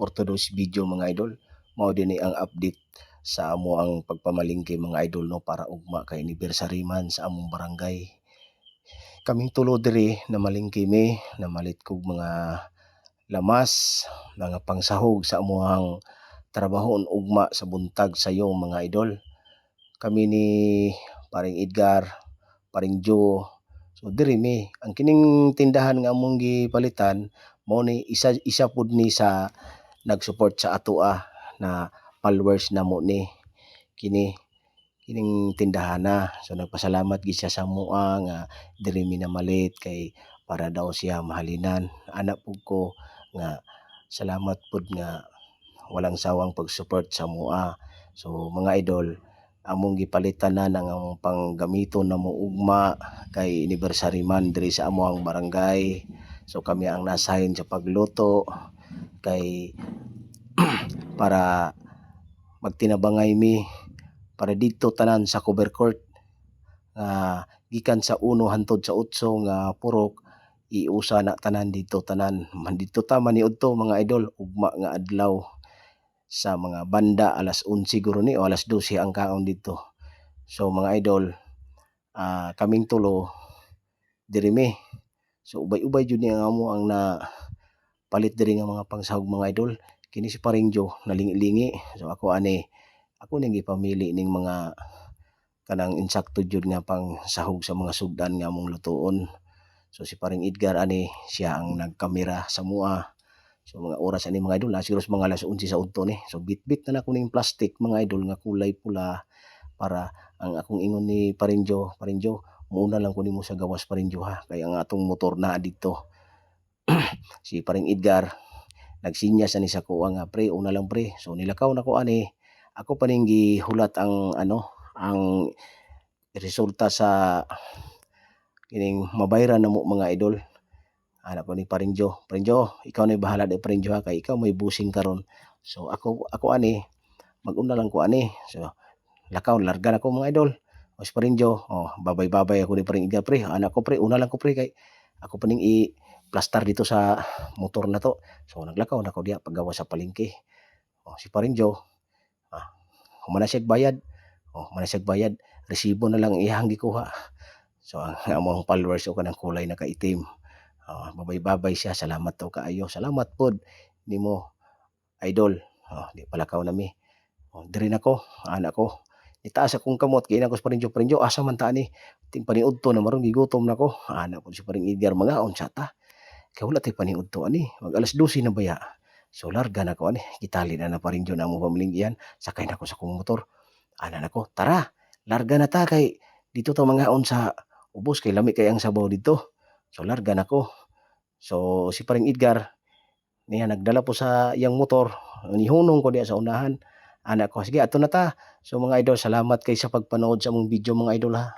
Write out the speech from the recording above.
for video mga idol. Mao din ang update sa amo ang pagpamalingki mga idol no para ugma kay anniversary man sa among barangay. Kaming tulo diri na malingki mi na malit kog mga lamas, mga pangsahog sa amuhang trabahon ugma sa buntag sayong mga idol. Kami ni paring Edgar, paring Joe, so diri mi ang kining tindahan nga among gipalitan mao ni isa isa pud ni sa nag-support sa ato ah, na followers namo ni kini kining tindahana so nagpasalamat gid siya sa amoa nga diri mi namalit kay para daw siya mahalinan. Ana pud ko nga salamat pud nga walang sawang pag-support sa amoa so mga idol among gipalitan na ng among panggamiton namo ugma kay anniversary man diri sa amoang barangay. So kami ang nasahin sa pagluto kay para magtinabangay mi para dito tanan sa cover court. Nga gikan sa uno hantod sa utso nga purok iusa na tanan dito tanan. Man dito ta maniudto mga idol ugma nga adlaw sa mga banda alas 11 siguro ni o alas 12 ang kaon dito. So mga idol ah, kaming tulo diri mi. So ubay-ubay jud ni ang amo ang na palit diri nga mga pangsahog mga idol. Kini si paring Joe nalingi-lingi. So ako ani ako ning gipamili ning mga kanang insakto jud nga pang sahog sa mga sugdan nga among lutuon. So si paring Edgar ani siya ang nagkamera sa mua. So mga oras ani mga idol na siguro mga alas 11 sa udto ni. So bitbit na nako ning plastic mga idol nga kulay pula para ang akong ingon ni paring Joe paring Joe muna lang ko nimo sa gawas paring Joe ha? Kay ang atong motor na dito si paring Edgar nagsinyas ani sa kuha nga pre una lang pre. So nilakaw na ko ani. Ako pa ning gihulat ang ano ang resulta sa kining mabayran namo mga idol. Anak ko ni paring Joe paring Joe ikaw na bahala di paring Joe ha, kay ikaw may busing karon so ako ako ani mag-una lang ko ani. So lakaw larga na ko mga idol. Si paring Joe oh babay-babay ako ni paring Edgar pre. Anak ko pre una lang ko pre kay ako pa ning i plastar dito sa motor na to So naglakaw na ko diya paggawa sa palengke. Oh, si paring Joe, ah, humana siya bayad. Oh, humana siya bayad. Resibo na lang iyang gikuha. So ang among followers o kanang kulay na kaitim. Oh, babay-babay siya. Salamat to kaayo. Salamat pod nimo idol. Oh, di palakaw nami. Oh, diri na ko, anak ko. Itaas akong kamot kay ko sa Joe, asa man ta ni? Ting paniud to na maron gigutom na ko. Anak ko si paring Edgar mga on siya ta kay wala tay paniud to ani. Mag alas 12 na baya so larga na ko ani. Gitali na na pa rin na mo pamilinggihan sakay na ko sa kong motor. Ana na ko tara larga na ta kay dito to mga on sa ubos kay lami kay ang sabaw dito. So larga na ko. So si paring Edgar niya nagdala po sa iyang motor. Nihunong ko diya sa unahan. Anak ko sige ato na ta. So mga idol salamat kay sa pagpanood sa among video mga idol ha